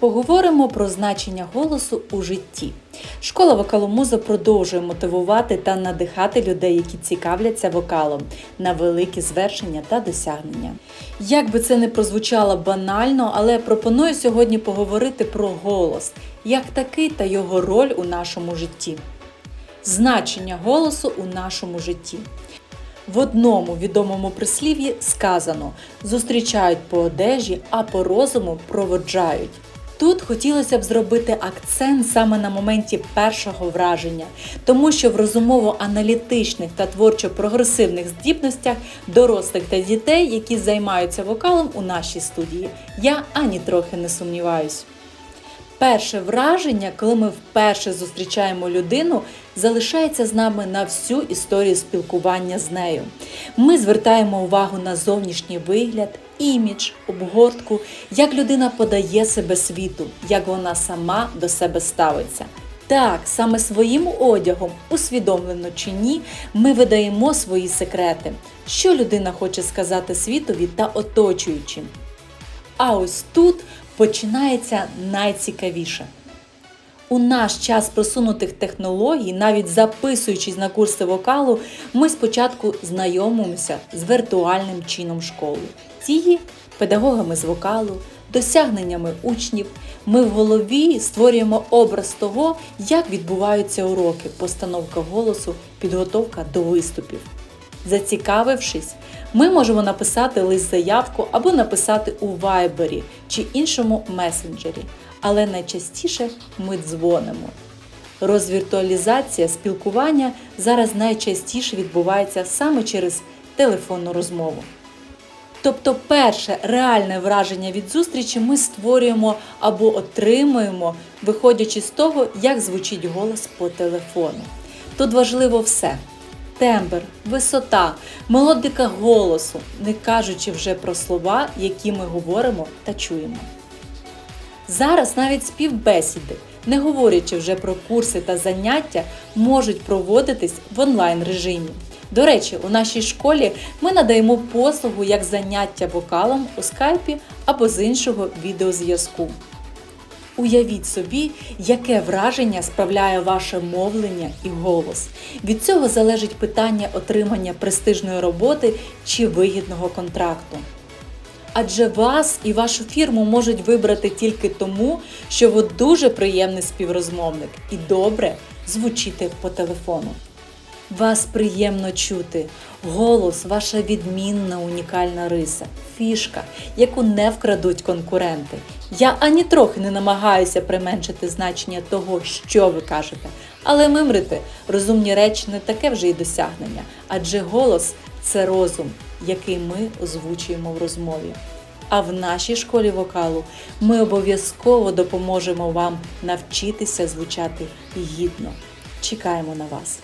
Поговоримо про значення голосу у житті. Школа вокаломуза продовжує мотивувати та надихати людей, які цікавляться вокалом на великі звершення та досягнення. Як би це не прозвучало банально, але пропоную сьогодні поговорити про голос, як такий та його роль у нашому житті. Значення голосу у нашому житті. В одному відомому прислів'ї сказано: зустрічають по одежі, а по розуму проводжають. Тут хотілося б зробити акцент саме на моменті першого враження, тому що в розумово-аналітичних та творчо-прогресивних здібностях дорослих та дітей, які займаються вокалом у нашій студії, я ані трохи не сумніваюсь. Перше враження, коли ми вперше зустрічаємо людину, залишається з нами на всю історію спілкування з нею. Ми звертаємо увагу на зовнішній вигляд, імідж, обгортку, як людина подає себе світу, як вона сама до себе ставиться. Так, саме своїм одягом, усвідомлено чи ні, ми видаємо свої секрети, що людина хоче сказати світові та оточуючим. А ось тут починається найцікавіше. У наш час просунутих технологій, навіть записуючись на курси вокалу, ми спочатку знайомимося з віртуальним чином школи, тії педагогами з вокалу, досягненнями учнів. Ми в голові створюємо образ того, як відбуваються уроки, постановка голосу, підготовка до виступів. Зацікавившись, ми можемо написати лист заявку або написати у Вайбері чи іншому месенджері, але найчастіше ми дзвонимо. Розвіртуалізація спілкування зараз найчастіше відбувається саме через телефонну розмову. Тобто, перше реальне враження від зустрічі ми створюємо або отримуємо, виходячи з того, як звучить голос по телефону. Тут важливо все: тембр, висота, мелодика голосу, не кажучи вже про слова, які ми говоримо та чуємо. Зараз навіть співбесіди, не говорячи вже про курси та заняття, можуть проводитись в онлайн режимі. До речі, у нашій школі ми надаємо послугу як заняття вокалом у скайпі або з іншого відеозв'язку. Уявіть собі, яке враження справляє ваше мовлення і голос. Від цього залежить питання отримання престижної роботи чи вигідного контракту. Адже вас і вашу фірму можуть вибрати тільки тому, що ви дуже приємний співрозмовник і добре звучите по телефону. Вас приємно чути. Голос ваша відмінна унікальна риса, фішка, яку не вкрадуть конкуренти. Я ані трохи не намагаюся применшити значення того, що ви кажете, але мимрити розумні речі не таке вже й досягнення, адже голос це розум, який ми озвучуємо в розмові. А в нашій школі вокалу ми обов'язково допоможемо вам навчитися звучати гідно. Чекаємо на вас!